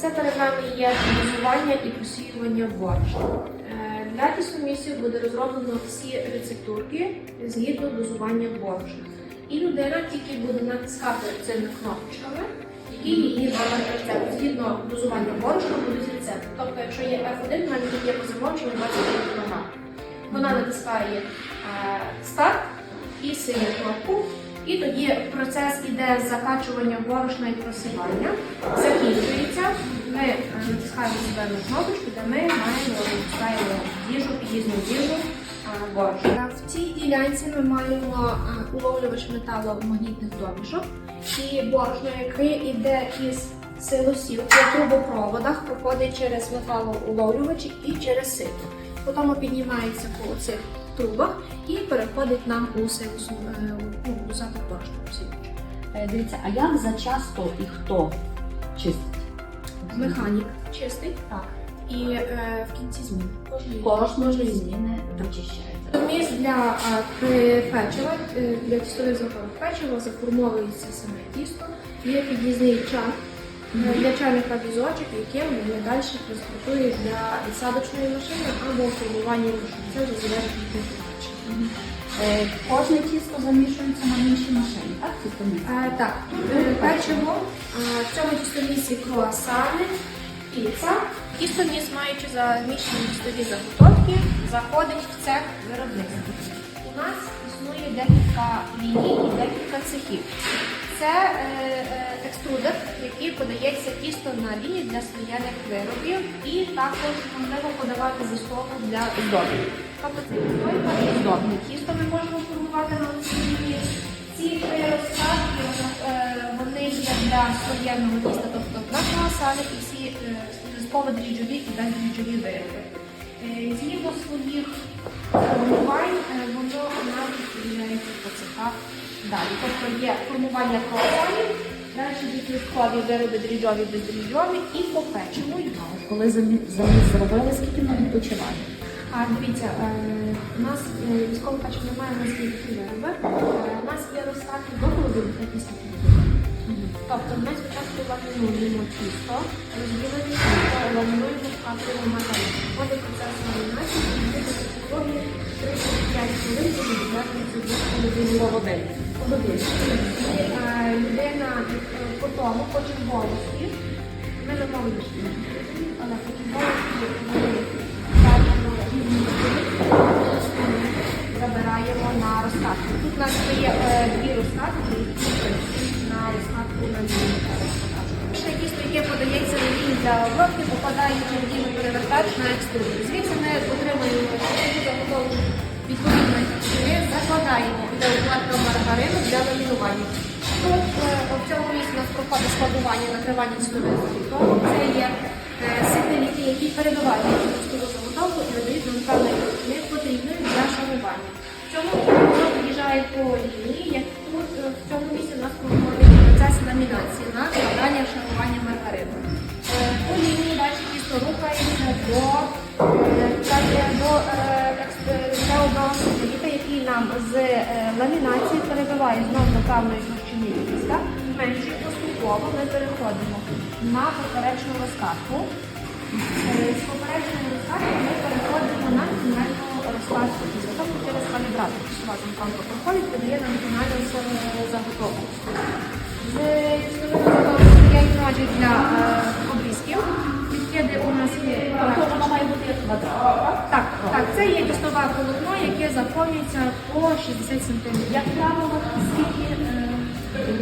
Це перед нами є дозування і просіювання борошна. Е, Для тістомісів буде розроблено всі рецептурки згідно дозування борошна. І людина тільки буде натискати цими кнопочками, які її номер рецепту. Згідно дозування борошна будуть рецепти. Тобто, якщо є F1, навіть є по замовченню 29 кг. Вона натискає е, старт і синю кнопку. І тоді процес іде закачування борошна і просівання. Закінчується. Ми е, натискаємо зелену кнопочку, де ми маємо натискаємо їжу, під'їзну їжу е, борошна. В цій ділянці ми маємо е, уловлювач металомагнітних домішок і борошно, яке йде із силосів по трубопроводах, проходить через металоуловлювачі і через сито. Потім піднімається по цих трубах і переходить нам у силосу е, ну, у запах борошна посілювач. Е, Дивіться, а як зачасто і хто чистить? Механік чистий, так. І е, в кінці зміни. Кожної Кожної зміни вичищається. Міст для е, печива, е, для тістових заготовок печива заформовується саме тісто. Є під'їзний чан е, для чайника візочок, яким вони далі транспортують для відсадочної машини або формування рушин. Це вже залежить від технічки. Е, Кожне тісто замішується на іншій машині, так? Е, Так, е, печиво, е, в цьому тістомісі круасани, піца. Тістоміс, маючи заміщені тістові заготовки, заходить в цех виробництва. У нас існує декілька ліній і декілька цехів. Це е, е, екструдер, який подається тісто на лінії для слоєних виробів, і також можливо подавати застосовку для оздоблення. Тобто це відстойка і оздобне тісто ми можемо формувати на цій лінії. Ці три е, вони є для слоєного тіста, тобто на круасани і всі е, зразково-дріжджові і бездріжджові вироби. Згідно своїх формувань, воно у нас відрізняється по цехах далі. Тобто є формування круасанів, далі листкові вироби дріжджові, бездріжджові і по печиву. Коли замі- заміс зробили, скільки ми відпочиваємо? А дивіться, е, у нас е, військовий немає, у нас є вироби. Е, У нас є розкладки до холодильника та після. Тобто ми спочатку ламінуємо тісто, розділимо тісто, ламінуємо шкафуємо матеріал. Входить процес ламінації, і ми до технології 35 хвилин буде відвертися від холодильного Е, людина по тому хоче волості. Ми не можемо але потім волості ми ставимо рівні забираємо на розкатку. Тут у нас є дві розкатки, на розкатку на. Ще тісто, яке подається на лінію для обробки, попадає в лінію перевертач на екструдер. Звідси ми отримуємо таку заготовку відповідної товщини, закладаємо для укладка маргарину для ламінування. Е, в цьому місці у нас проходить складування, накривання заготовок. Це є сильні ліки, які перебивають тістову заготовку і надають нам певної потрібної для шарування. В цьому воно виїжджає по лінії, як тут е, в цьому місці у нас проходить ламінації перебиває знову до певної тіста. Менше поступово ми переходимо на поперечну розкатку. Е, З попередньої розкатки ми переходимо на фінальну розкатку. Тобто через калібратор тістова зампанка проходить, видає нам фінальну заготовку. З заготовками для е, обрізків. Відкиди у нас є Тобто має бути як квадрат, так? так, це є тістове полотно, заповнюється по 60 см. Як правило, скільки е,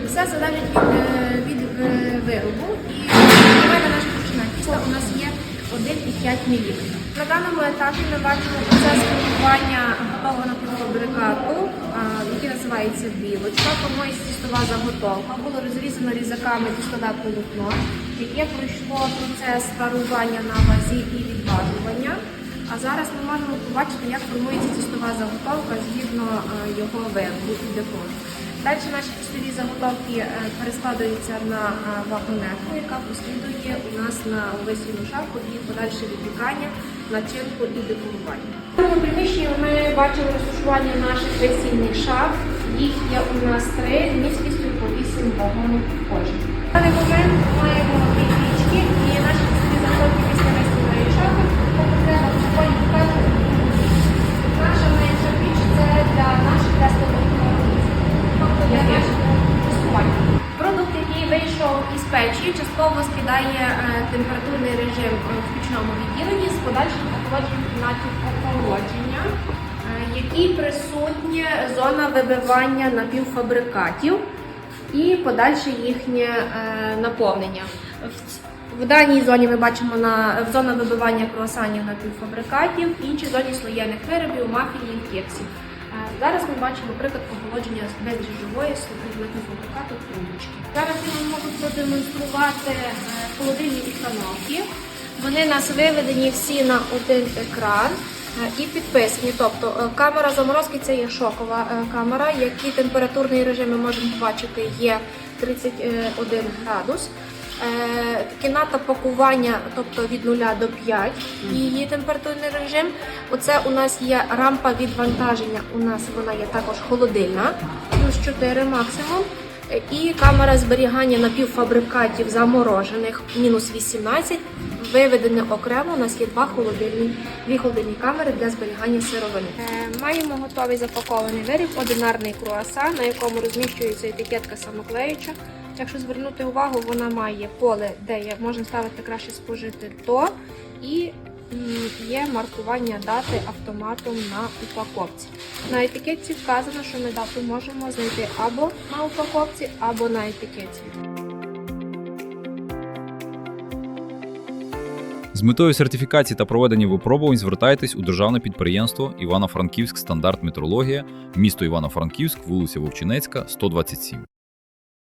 Все залежить від, е, від е, виробу і мінімальна наша товщина тіста у нас є 1,5 мм. На даному етапі ми бачимо процес формування готового а, який називається білочка. Формується тістова заготовка, було розрізано різаками тістове полотно, яке пройшло процес парування на вазі і відважування. А зараз ми можемо побачити, як формується тістова заготовка згідно е, його виробу і декору. Далі наші тістові заготовки е, перескладаються на е, вагонетку, яка послідує у нас на весільну шапку і подальше випікання, начинку і декорування. В цьому приміщенні ми бачимо розташування наших весільних шаф. Їх є у нас три міськістю по 8 вагонів кожен. Печі частково скидає е, температурний режим в пічному відділенні з подальшим охолодженням кімнатів охолодження, е, який присутня зона вибивання напівфабрикатів і подальше їхнє е, наповнення. В даній зоні ми бачимо на в зона вибивання круасанів напівфабрикатів, в іншій зоні слоєних виробів, мафінів, кексів. Зараз ми бачимо приклад охолодження бездріжджової напівфабрикату трубочки. Зараз я вам можу продемонструвати е, холодильні установки. Вони нас виведені всі на один екран. Е, І підписані, тобто е, камера заморозки це є шокова камера, які температурний режим ми можемо побачити є 31 градус. Е, Кімната пакування, тобто від 0 до 5, її температурний режим. Оце у нас є рампа відвантаження. У нас вона є також холодильна, плюс 4 максимум. І камера зберігання напівфабрикатів заморожених мінус 18. Виведене окремо. У нас є два холодильні, дві холодильні камери для зберігання сировини. Е, маємо готовий запакований виріб, одинарний круасан, на якому розміщується етикетка самоклеюча. Якщо звернути увагу, вона має поле, де є, можна ставити краще спожити до і є маркування дати автоматом на упаковці. На етикетці вказано, що ми дату можемо знайти або на упаковці, або на етикетці. З метою сертифікації та проведення випробувань звертайтесь у державне підприємство Івано-Франківськ стандарт метрологія, місто Івано-Франківськ, вулиця Вовчинецька, 127.